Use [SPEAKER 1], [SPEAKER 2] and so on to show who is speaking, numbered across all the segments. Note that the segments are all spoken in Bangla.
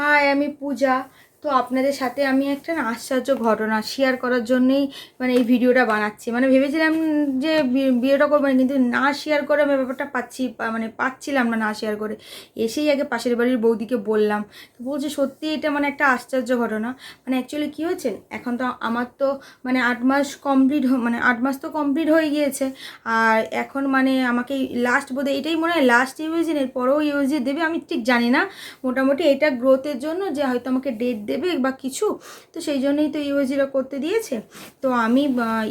[SPEAKER 1] হাই আমি পূজা। তো আপনাদের সাথে আমি একটা আশ্চর্য ঘটনা শেয়ার করার জন্যই মানে এই ভিডিওটা বানাচ্ছি। মানে ভেবেছিলাম যে ভিডিওটা করব না, কিন্তু না শেয়ার করে আমি ব্যাপারটা পাচ্ছি মানে পাচ্ছিলাম না না শেয়ার করে। এসেই আগে পাশের বাড়ির বৌদিকে বললাম। তো বলছে সত্যি এটা মানে একটা আশ্চর্য ঘটনা। মানে অ্যাকচুয়ালি কী হয়েছে? এখন তো আমার তো মানে আট মাস কমপ্লিট মানে আট মাস তো কমপ্লিট হয়ে গিয়েছে। আর এখন মানে আমাকে লাস্ট বোধহয় এটাই মনে হয় লাস্ট ইউএজিন এর পরেও ইউএজি দেবে আমি ঠিক জানি না। মোটামুটি এটা গ্রোথের জন্য যে হয়তো আমাকে ডেট দেবে বা কিছু, তো সেই জন্যই তো ইউএজিরা করতে দিয়েছে। তো আমি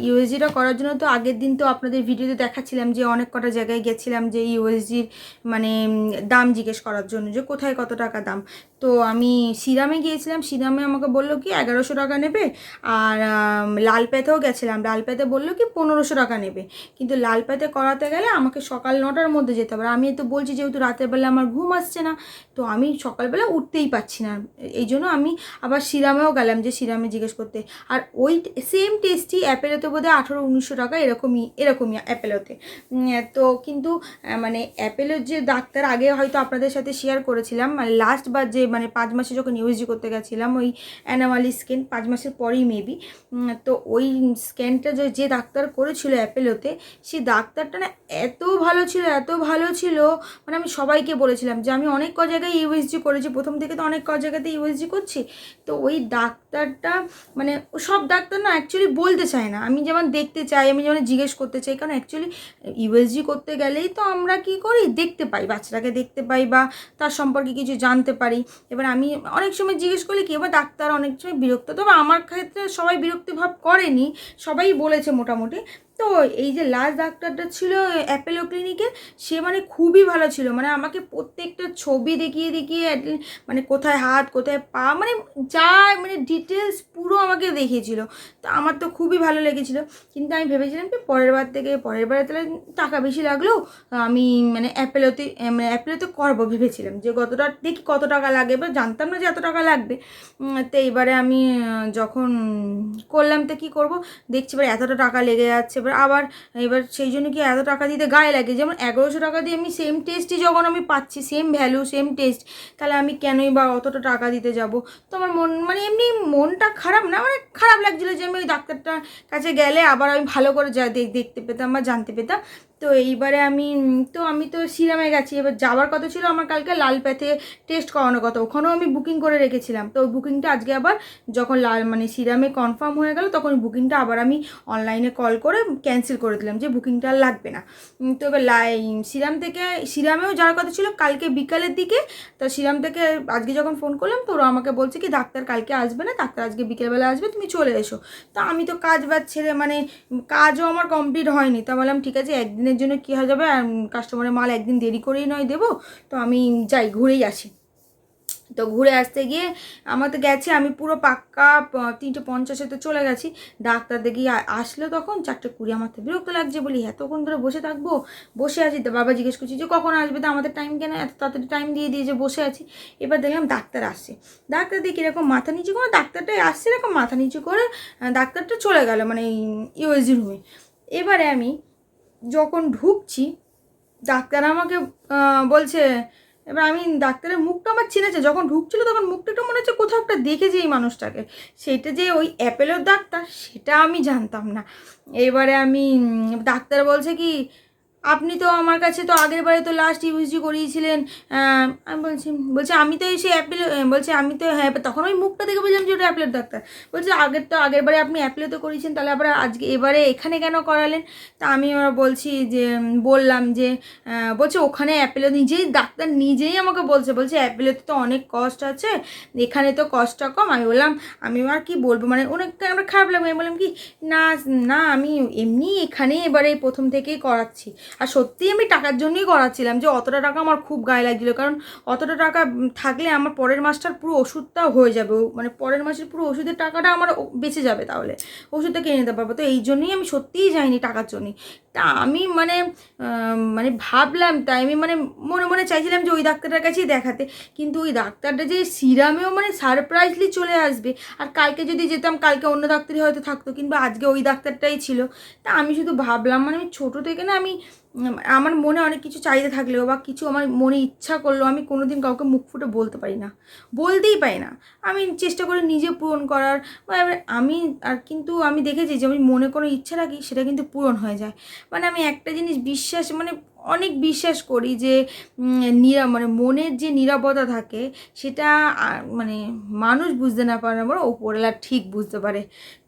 [SPEAKER 1] ইউএসজিটা করার জন্য তো আগের দিন তো আপনাদের ভিডিওতে দেখাচ্ছিলাম যে অনেক কটা জায়গায় গেছিলাম যে ইউএসজির মানে দাম জিজ্ঞেস করার জন্য যে কোথায় কত টাকা দাম। তো আমি সিরামে গিয়েছিলাম, সিরামে আমাকে বলল কি এগারোশো টাকা নেবে আর লালপেতেও গেছিলাম। লালপেতে বলল কি পনেরোশো টাকা নেবে। কিন্তু লালপেতে করাতে গেলে আমাকে সকাল নটার মধ্যে যেতে হবে। আমি তো বলছি যেহেতু রাতের বেলা আমার ঘুম আসছে না, তো আমি সকালবেলা উঠতেই পারছি না। এই জন্য আমি আবার সিরামেও গেলাম যে সিরামে জিজ্ঞেস করতে। আর ওই সেম টেস্টই অ্যাপেলোতে বোধহয় আঠেরো, উনিশশো টাকা এরকমই এরকমই অ্যাপেলোতে। তো কিন্তু মানে অ্যাপেলোর যে ডাক্তার, আগে হয়তো আপনাদের সাথে শেয়ার করেছিলাম মানে লাস্ট বার যে মানে পাঁচ মাসে যখন ইউএসজি করতে গেছিলাম, ওই অ্যানামালি স্ক্যান পাঁচ মাসের পরেই মেবি তো ওই স্ক্যানটা যে যে ডাক্তার করেছিল অ্যাপেলোতে সেই ডাক্তারটা না এত ভালো ছিল, এত ভালো ছিল মানে আমি সবাইকে বলেছিলাম যে, আমি অনেক ক জায়গায় ইউএসজি করেছি, প্রথম থেকে তো অনেক ক জায়গাতে ইউএসজি করছি, তো ওই ডাক্তারটা মানে সব ডাক্তার না অ্যাকচুয়ালি বলতে চায় না। আমি যেমন দেখতে চাই, আমি যেমন জিজ্ঞেস করতে চাই, কারণ অ্যাকচুয়ালি ইউএসজি করতে গেলেই তো আমরা কি করি? দেখতে পাই, বাচ্চাটাকে দেখতে পাই বা তার সম্পর্কে কিছু জানতে পারি। এবার আমি অনেক সময় জিজ্ঞেস করলে কি, এবার ডাক্তার অনেক সময় বিরক্ত। তবে আমার ক্ষেত্রে সবাই বিরক্তিভাব করেনি, সবাই বলেছে মোটামুটি। তো এই যে লাস্ট ডাক্তারটা ছিল অ্যাপেলো ক্লিনিকে সে মানে খুবই ভালো ছিল। মানে আমাকে প্রত্যেকটা ছবি দেখিয়ে দেখিয়ে মানে কোথায় হাত, কোথায় পা মানে যা মানে ডিটেলস পুরো আমাকে দেখিয়েছিল। তো আমার তো খুবই ভালো লেগেছিল। কিন্তু আমি ভেবেছিলাম কি পরের বার থেকে, পরের বারে তাহলে টাকা বেশি লাগল আমি মানে অ্যাপেলোতে মানে অ্যাপেলোতে করব ভেবেছিলাম। যে কতটা, দেখি কত টাকা লাগে বা জানতাম না যে এত টাকা লাগবে। তো এইবারে আমি যখন করলাম তো কী করব? দেখছি এবার এতটা টাকা লেগে যাচ্ছে। এবার আবার এবার সেই জন্য কি এত টাকা দিতে গায়ে লাগে? যেমন এগারোশো টাকা দিয়ে আমি সেম টেস্টই যখন আমি পাচ্ছি সেম ভ্যালু সেম টেস্ট তাহলে আমি কেনই বা অতটা টাকা দিতে যাব? তো আমার মন মানে এমনি মনটা খারাপ না মানে খারাপ লাগছিল যে আমি ওই ডাক্তারটার কাছে গেলে আবার আমি ভালো করে যা দেখ- দেখতে পেতাম বা জানতে পেতাম। তো এইবারে আমি, তো আমি তো সিরামে গেছি। এবার যাওয়ার কথা ছিল আমার কালকে লাল প্যাথে টেস্ট করানোর কথা। ওখানেও আমি বুকিং করে রেখেছিলাম। তো ওই বুকিংটা আজকে আবার যখন লাল মানে সিরামে কনফার্ম হয়ে গেল, তখন বুকিংটা আবার আমি অনলাইনে কল করে ক্যান্সেল করে দিলাম যে বুকিংটা আর লাগবে না। তো এবার লাই, সিরাম থেকে, সিরামেও যাওয়ার কথা ছিল কালকে বিকালের দিকে। তো সিরাম থেকে আজকে যখন ফোন করলাম, তো ওরা আমাকে বলছে কি, ডাক্তার কালকে আসবে না, ডাক্তার আজকে বিকেলবেলা আসবে, তুমি চলে এসো। তা আমি তো কাজ বাজ ছেড়ে মানে কাজও আমার কমপ্লিট হয়নি। তা বললাম, ঠিক আছে, একদিনের জন্য কী হয়ে যাবে? কাস্টমারের মাল একদিন দেরি করেই নয় দেবো। তো আমি যাই, ঘুরেই আসি। তো ঘুরে আসতে গিয়ে আমার তো গেছে, আমি পুরো পাক্কা তিনটে পঞ্চাশে তো চলে গেছি। ডাক্তার দেখি আসলো তখন, চারটে কুড়ি, আমার তো বিরক্ত লাগছে, বলি এতক্ষণ ধরে বসে থাকব? বসে আছি তো, বাবা জিজ্ঞেস করছি যে কখন আসবে, তো আমাদের টাইম কেন, এত তাড়াতাড়ি টাইম দিয়ে দিয়ে যে বসে আছি। এবার দেখলাম ডাক্তার আসছে। ডাক্তার দেখি এরকম মাথা নিচু করে ডাক্তারটাই আসছে এরকম মাথা নিচু করে ডাক্তারটা চলে গেল মানে ইউএসজি রুমে এবারে আমি যখন ঢুকছি, ডাক্তার আমাকে বলছে এবার আমি ডাক্তারের মুখটা আমার চিনেছে যখন ঢুকছিল তখন মুখটা একটু মনে হচ্ছে কোথাও একটা দেখেছি এই মানুষটাকে। সেটা যে ওই অ্যাপেলের ডাক্তার, সেটা আমি জানতাম না। এবারে আমি ডাক্তার বলছে কি আপনি তো আমার কাছে তো আগের বারে তো লাস্ট ইউএসজি করিয়েছিলেন আমি বলছি, বলছে আমি তো এসে অ্যাপেল বলছে আমি তো হ্যাঁ তখন ওই মুখটা দেখে বললাম যে ওটা অ্যাপেলের ডাক্তার বলছে আগের তো, আগের বারে আপনি অ্যাপেলে তো করিয়েছেন, তাহলে আবার আজকে, এবারে এখানে কেন করালেন? তা আমি ওরা বলছি যে বললাম যে বলছে ওখানে অ্যাপেলে নিজেই, ডাক্তার নিজেই আমাকে বলছে বলছে অ্যাপেলেতে তো অনেক কষ্ট আছে, এখানে তো কষ্টটা কম। আমি বললাম, আমি আর কি বলব মানে অনেক আমার খারাপ লাগবে আমি বললাম কি, না না, আমি এমনি এখানেই এবারে প্রথম থেকেই করাচ্ছি। আর সত্যিই আমি টাকার জন্যই করাচ্ছিলাম যে অতটা টাকা আমার খুব গায়ে লাগছিল। কারণ অতটা টাকা থাকলে আমার পরের মাসটার পুরো ওষুধটাও হয়ে যাবে। মানে পরের মাসের পুরো ওষুধের টাকাটা আমার বেঁচে যাবে তাহলে। ওষুধটা কিনে নিতে পারব। তো এই জন্যই আমি সত্যিই যাইনি টাকার জন্যই। তা আমি মানে মানে ভাবলাম তাই আমি মানে মনে মনে চাইছিলাম যে ওই ডাক্তারটার কাছেই দেখাতে। কিন্তু ওই ডাক্তারটা যে সিরামেও মানে সারপ্রাইজলি চলে আসবে। আর কালকে যদি যেতাম, কালকে অন্য ডাক্তারই হয়তো থাকতো। কিংবা আজকে ওই ডাক্তারটাই ছিল। তা আমি শুধু ভাবলাম মানে আমি ছোটো থেকে না আমি আমার মনে অনেক কিছু চাহিদা থাকলেও বা কিছু আমার মনে ইচ্ছা করলেও আমি কোনো দিন কাউকে মুখ ফুটে বলতে পারি না। বলতেই পারি না। আমি চেষ্টা করি নিজে পূরণ করার আমি আর কিন্তু আমি দেখেছি যে আমি মনে কোনো ইচ্ছা রাখি সেটা কিন্তু পূরণ হয়ে যায়। মানে আমি একটা জিনিস বিশ্বাস মানে অনেক বিশ্বাস করি যে নিরা মানে মনের যে নিরাপত্তা থাকে, সেটা মানে মানুষ বুঝতে না পারে বড় ওপরওয়ালা ঠিক বুঝতে পারে।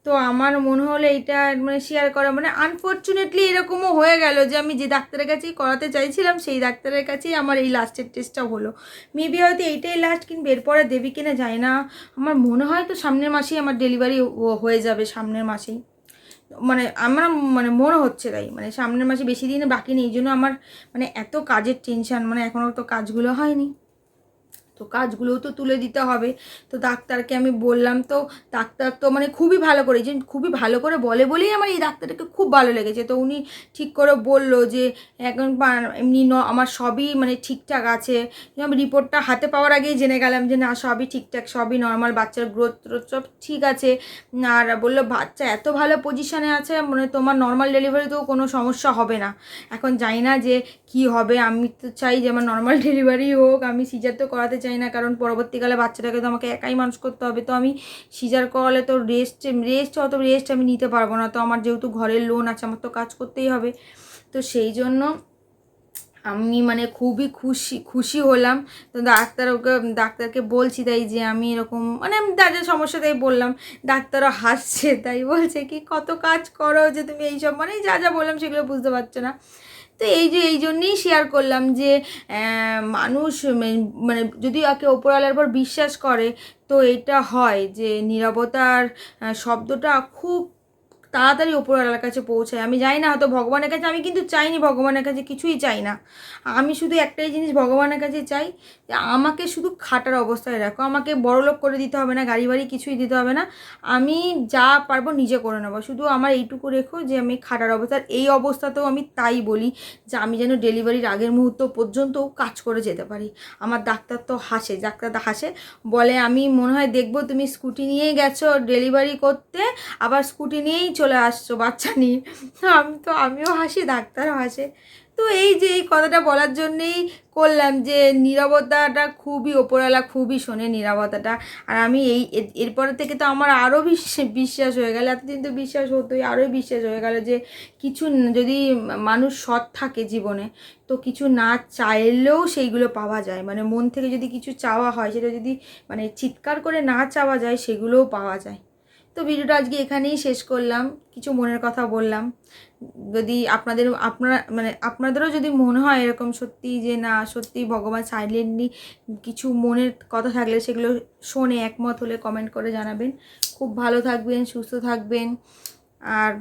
[SPEAKER 1] তো আমার মনে হলো এইটা মানে শেয়ার করা মানে আনফর্চুনেটলি এরকমও হয়ে গেল যে আমি যে ডাক্তারের কাছেই করাতে চাইছিলাম, সেই ডাক্তারের কাছেই আমার এই লাস্টের টেস্টটা হলো। মেবি হয়তো এইটাই লাস্ট কিন্তু এরপরে দেবী কিনা যায় না। আমার মনে হয় তো সামনের মাসেই আমার ডেলিভারি হয়ে যাবে সামনের মাসেই। মানে আমার মানে মনে হচ্ছে তাই মানে সামনের মাসে বেশি দিন বাকি নেই, এই জন্য আমার মানে এত কাজের টেনশান মানে এখনও তো কাজগুলো হয়নি। তো কাজগুলোও তো তুলে দিতে হবে। তো ডাক্তারকে আমি বললাম, তো ডাক্তার তো মানে খুবই ভালো করে যে খুবই ভালো করে বলে বলেই আমার এই ডাক্তারটাকে খুব ভালো লেগেছে। তো উনি ঠিক করে বলল যে, এখন এমনি ন, আমার সবই মানে ঠিকঠাক আছে। আমি রিপোর্টটা হাতে পাওয়ার আগেই জেনে গেলাম যে, না, সবই ঠিকঠাক, সবই নর্মাল বাচ্চার গ্রোথ সব ঠিক আছে। আর বলল, বাচ্চা এত ভালো পজিশনে আছে মানে তোমার নর্মাল ডেলিভারিতেও কোনো সমস্যা হবে না। এখন জানি না যে কি হবে, আমি তো চাই যে, আমার নর্মাল ডেলিভারি হোক, আমি সিজার তো করাতে চাই না, কারণ পরবর্তীকালে বাচ্চাটাকে তো আমাকে একাই মানুষ করতে হবে। তো আমি সিজার করালে তো রেস্ট রেস্ট অত রেস্ট আমি নিতে পারব না। তো আমার যেহেতু ঘরের লোন আছে, আমার তো কাজ করতেই হবে। তো সেই জন্য আমি মানে খুবই খুশি খুশি হলাম। তো ডাক্তার ওকে, ডাক্তারকে বলছি তাই যে আমি এরকম মানে আমি যা সমস্যা তাই বললাম। ডাক্তারও হাসছে, তাই বলছে কি, কত কাজ করো যে তুমি এইসব মানে যা যা বললাম সেগুলো বুঝতে পারছ না। তো এই যে, এই জন্যেই শেয়ার করলাম যে মানুষ মানে যদি একে ওপরওয়ালার পর বিশ্বাস করে, তো এটা হয় যে নিরবতার শব্দটা খুব তাড়াতাড়ি ওপরওয়ালার কাছে পৌঁছায়। আমি যাই না হয়তো ভগবানের কাছে, আমি কিন্তু চাইনি ভগবানের কাছে, কিছুই চাই না। আমি শুধু একটাই জিনিস ভগবানের কাছে চাই যে আমাকে শুধু খাটার অবস্থায় রাখো। আমাকে বড়লোক করে দিতে হবে না, গাড়ি বাড়ি কিছুই দিতে হবে না। আমি যা পারব নিজে করে নেব। শুধু আমার এইটুকু রেখো যে আমি খাটার অবস্থা। এই অবস্থাতেও আমি তাই বলি যে আমি যেন ডেলিভারির আগের মুহূর্ত পর্যন্ত কাজ করে যেতে পারি। আমার ডাক্তার তো হাসে, ডাক্তার হাসে। বলে, আমি মনে হয় দেখব তুমি স্কুটি নিয়েই গেছো ডেলিভারি করতে। আবার স্কুটি নিয়েই চলে আসছো, বাচ্চা নিয়ে। আমি তো, আমিও হাসি, ডাক্তারও হাসে। তো এই যে এই কথাটা বলার জন্যেই করলাম যে নিরবতাটা খুবই ওপরওয়ালা, খুবই শোনে নিরবতাটা। আর আমি এই এর- এরপর থেকে তো আমার আরও বিশ্বাস হয়ে গেল। এতদিন তো বিশ্বাস হতোই, আরোই বিশ্বাস হয়ে গেল যে কিছু যদি মানুষ সৎ থাকে জীবনে, তো কিছু না চাইলেও সেইগুলো পাওয়া যায়। মানে মন থেকে যদি কিছু চাওয়া হয়, সেটা যদি মানে চিৎকার করে না চাওয়া যায়, সেগুলোও পাওয়া যায়। তো ভিডিওটা আজকে এখানেই শেষ করলাম। কিছু মনের কথা বললাম। যদি আপনাদের, আপনারা মানে আপনাদেরও যদি মনে হয় এরকম সত্যি যে না, সত্যি ভগবান সাইলেন্টলি কিছু মনের কথা থাকলে সেগুলো শোনে, একমত হলে কমেন্ট করে জানাবেন। খুব ভালো থাকবেন, সুস্থ থাকবেন। আর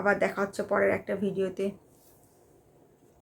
[SPEAKER 1] আবার দেখা হচ্ছে পরের একটা ভিডিওতে।